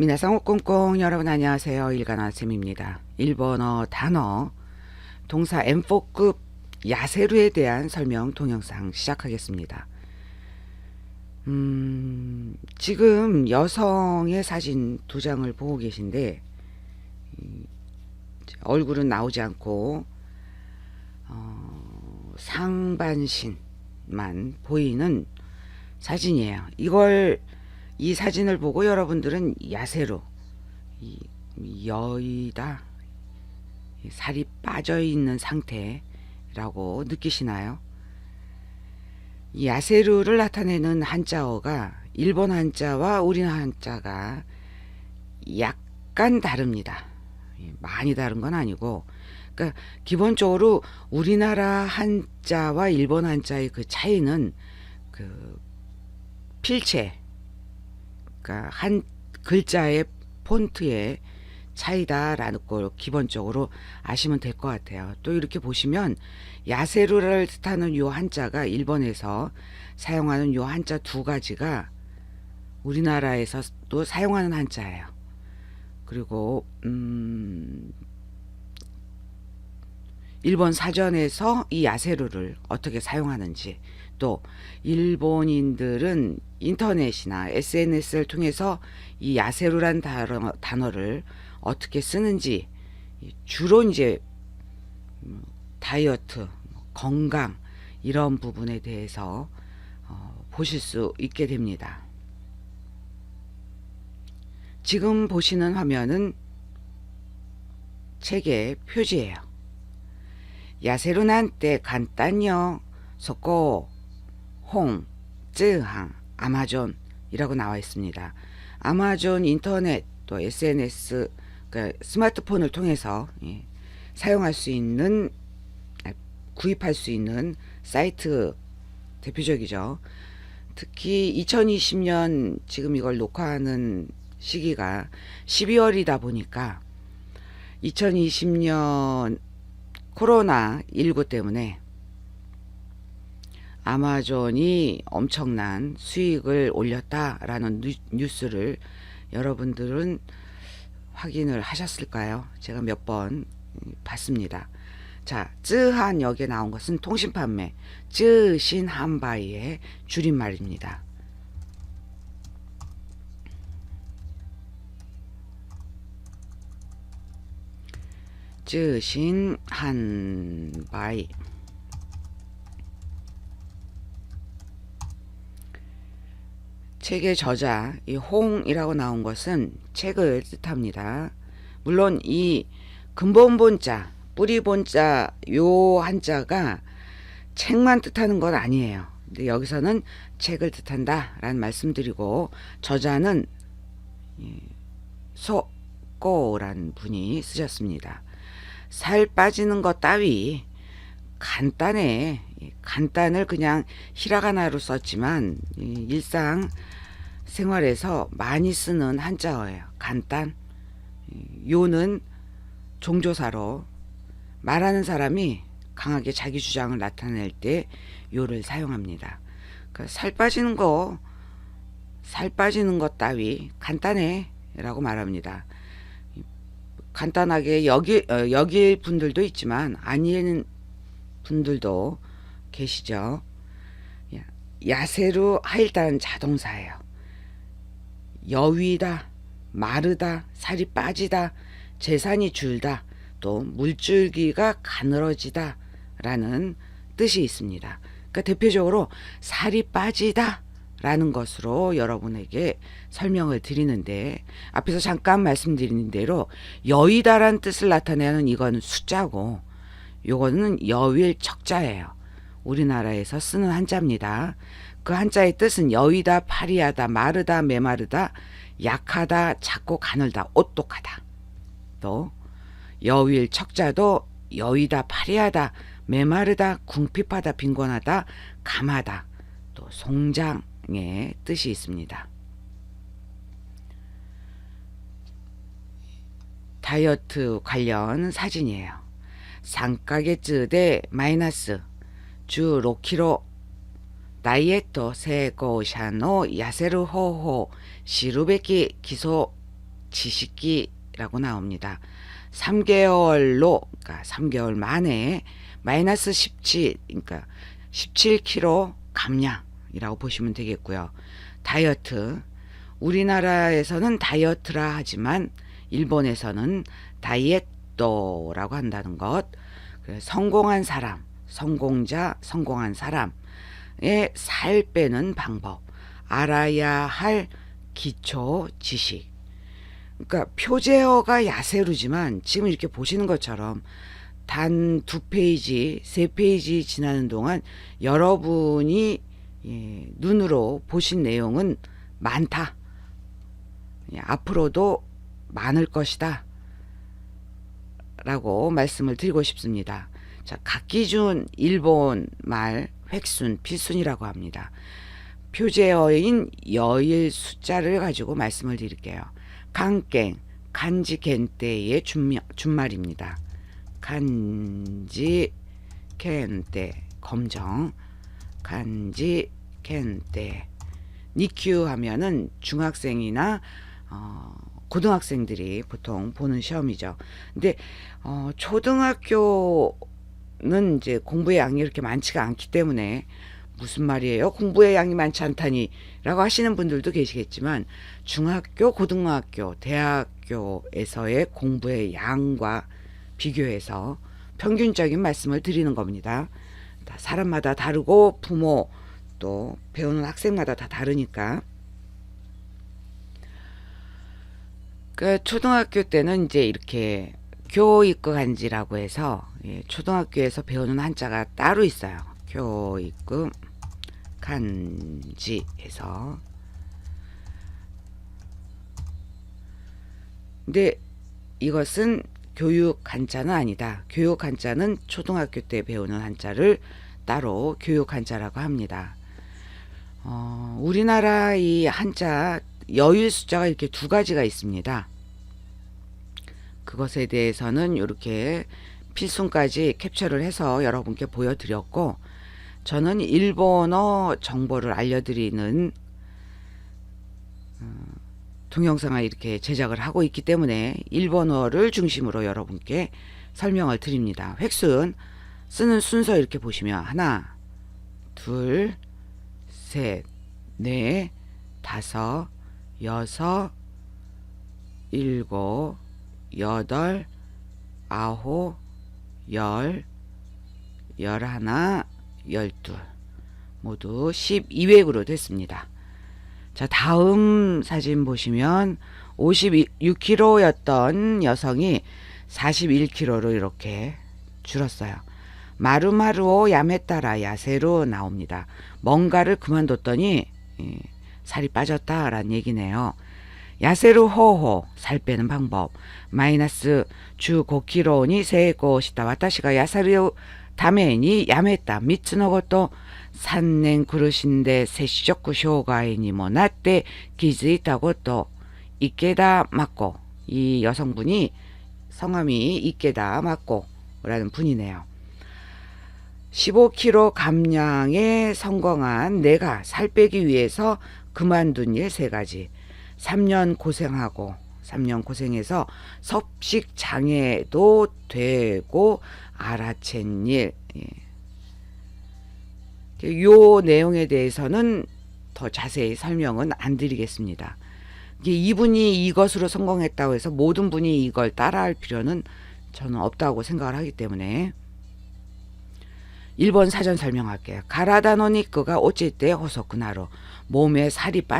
미나상 꽁꽁 여러분 안녕하세요. 일간화 쌤입니다. 일본어 단어 동사 M4급 야세루에 대한 설명 동영상 시작하겠습니다. 음, 지금 여성의 사진 두 장을 보고 계신데 이, 얼굴은 나오지 않고 어, 상반신만 보이는 사진이에요. 이걸 이 사진을 보고 여러분들은 야세로 이, 여의다 이 살이 빠져 있는 상태라고 느끼시나요? 이 야세루를 나타내는 한자어가 일본 한자와 우리나라 한자가 약간 다릅니다. 예, 많이 다른 건 아니고, 그러니까 기본적으로 우리나라 한자와 일본 한자의 그 차이는 그 필체, 그러니까 한 글자의 폰트의 차이다라는 걸 기본적으로 아시면 될 것 같아요. 또 이렇게 보시면 야세루를 뜻하는 요 한자가 일본에서 사용하는 요 한자 두 가지가 우리나라에서 또 사용하는 한자예요. 그리고 음 일본 사전에서 이 야세루를 어떻게 사용하는지 또 일본인들은 인터넷이나 SNS를 통해서 이 야세로란 단어, 단어를 어떻게 쓰는지 주로 이제 뭐 다이어트, 뭐 건강 이런 부분에 대해서 어, 보실 수 있게 됩니다. 지금 보시는 화면은 책의 표지예요. 야세로난 때 간단요. 속고 홍, 쯔항, 아마존이라고 나와 있습니다. 아마존 인터넷 또 SNS 그러니까 스마트폰을 통해서 예, 사용할 수 있는 아, 구입할 수 있는 사이트 대표적이죠. 특히 2020년 지금 이걸 녹화하는 시기가 12월이다 보니까 2020년 코로나 19 때문에 아마존이 엄청난 수익을 올렸다라는 뉴- 뉴스를 여러분들은 확인을 하셨을까요? 제가 몇 번 봤습니다. 자, 쯔한 여기에 나온 것은 통신 판매, 쯔신 한바이의 줄임말입니다. 쯔신 한바이 책의 저자 이 홍이라고 나온 것은 책을 뜻합니다. 물론 이 근본 본자, 뿌리 본자 요 한자가 책만 뜻하는 건 아니에요. 근데 여기서는 책을 뜻한다라는 말씀드리고 저자는 이 소꼬란 분이 쓰셨습니다. 살 빠지는 것 따위 간단해. 이 간단을 그냥 히라가나로 썼지만 이 일상 생활에서 많이 쓰는 한자어예요. 간단. 이 요는 종조사로 말하는 사람이 강하게 자기 주장을 나타낼 때 요를 사용합니다. 그살 빠지는 거, 살 빠지는 것 따위 간단해. 라고 말합니다. 간단하게 여기, 어, 여길 분들도 있지만 아니는 분들도 계시죠. 야- 야세루 하일단 자동사예요. 여위다, 마르다, 살이 빠지다, 재산이 줄다, 또 물줄기가 가늘어지다 라는 뜻이 있습니다. 그러니까 대표적으로 살이 빠지다 라는 것으로 여러분에게 설명을 드리는데 앞에서 잠깐 말씀드린 대로 여의다란 뜻을 나타내는 이건 숫자고 요거는 여윌 척자예요. 우리나라에서 쓰는 한자입니다. 그 한자의 뜻은 여의다, 파리하다, 마르다, 메마르다, 약하다, 작고 가늘다, 오똑하다. 또 여윌 척자도 여의다, 파리하다, 메마르다, 궁핍하다, 빈곤하다, 감하다, 또 송장의 뜻이 있습니다. 다이어트 관련 사진이에요. 상가게츠대 마이너스 주 6kg ダイエット成功者の痩せる方法知るべき基礎 지식기라고 나옵니다. 3개월로 그러니까 3개월 만에 마이너스 17 그러니까 17kg 감량이라고 보시면 되겠고요. 다이어트 우리나라에서는 다이어트라 하지만 일본에서는 다이에토라고 한다는 것. 그래서 성공한 사람, 성공자, 성공한 사람의 살 빼는 방법, 알아야 할 기초 지식. 그러니까 표제어가 야세루지만 지금 이렇게 보시는 것처럼 단 두 페이지, 세 페이지 지나는 동안 여러분이 예, 눈으로 보신 내용은 많다. 예, 앞으로도 많을 것이다. 라고 말씀을 드리고 싶습니다. 자, 각기준 일본 말 획순, 필순이라고 합니다. 표제어인 여일 숫자를 가지고 말씀을 드릴게요. 강갱, 간지 겐테의 준명, 준말입니다. 간지 겐테, 검정, 간지 겐테. 니큐 하면은 중학생이나 어, 고등학생들이 보통 보는 시험이죠. 근데 어, 초등학교 는 이제 공부의 양이 이렇게 많지가 않기 때문에 무슨 말이에요? 공부의 양이 많지 않다니 라고 하시는 분들도 계시겠지만 중학교, 고등학교, 대학교에서의 공부의 양과 비교해서 평균적인 말씀을 드리는 겁니다. 다 사람마다 다르고 부모 또 배우는 학생마다 다 다르니까 그 초등학교 때는 이제 이렇게 교육과 간지라고 해서 예, 초등학교에서 배우는 한자가 따로 있어요. 교육급 간지에서 근데 이것은 교육 한자는 아니다. 교육 한자는 초등학교 때 배우는 한자를 따로 교육 한자라고 합니다. 어, 우리나라 이 한자 여일 숫자가 이렇게 두 가지가 있습니다. 그것에 대해서는 이렇게 필순까지 캡처를 해서 여러분께 보여드렸고 저는 일본어 정보를 알려드리는 어, 동영상을 이렇게 제작을 하고 있기 때문에 일본어를 중심으로 여러분께 설명을 드립니다. 획순 쓰는 순서 이렇게 보시면 하나, 둘, 셋, 넷, 다섯, 여섯, 일곱, 여덟, 아홉, 열, 열하나, 열둘 모두 12획으로 됐습니다. 자, 다음 사진 보시면 56kg였던 여성이 41kg로 이렇게 줄었어요. 마루마루오 야메따라 야세로 나옵니다. 뭔가를 그만뒀더니 예, 살이 빠졌다라는 얘기네요. 야세루 호호 살 빼는 방법 마이너스 주 5kg니 세고 싶다 와타시가 야사루 다메니 야메다 미츠노 것도 산냉 그릇인데 세시적구 쇼가이니 뭐 나때 기즈이다고 또 이케다 맞고 이 여성분이 성함이 이케다 맞고 라는 분이네요. 15kg 감량에 성공한 내가 살 빼기 위해서 그만둔 일 세 가지. 3년 고생하고 3년 고생해서 섭식 장애도 되고 알아챈 일. 예. 요 내용에 대해서는 더 자세히 설명은 안 드리겠습니다. 이분이 이것으로 성공했다고 해서 모든 분이 이걸 따라할 필요는 저는 없다고 생각을 하기 때문에 1번 사전 설명할게요. 가라다노니크가 어찌 때 호소쿠나로 몸에 살이 빠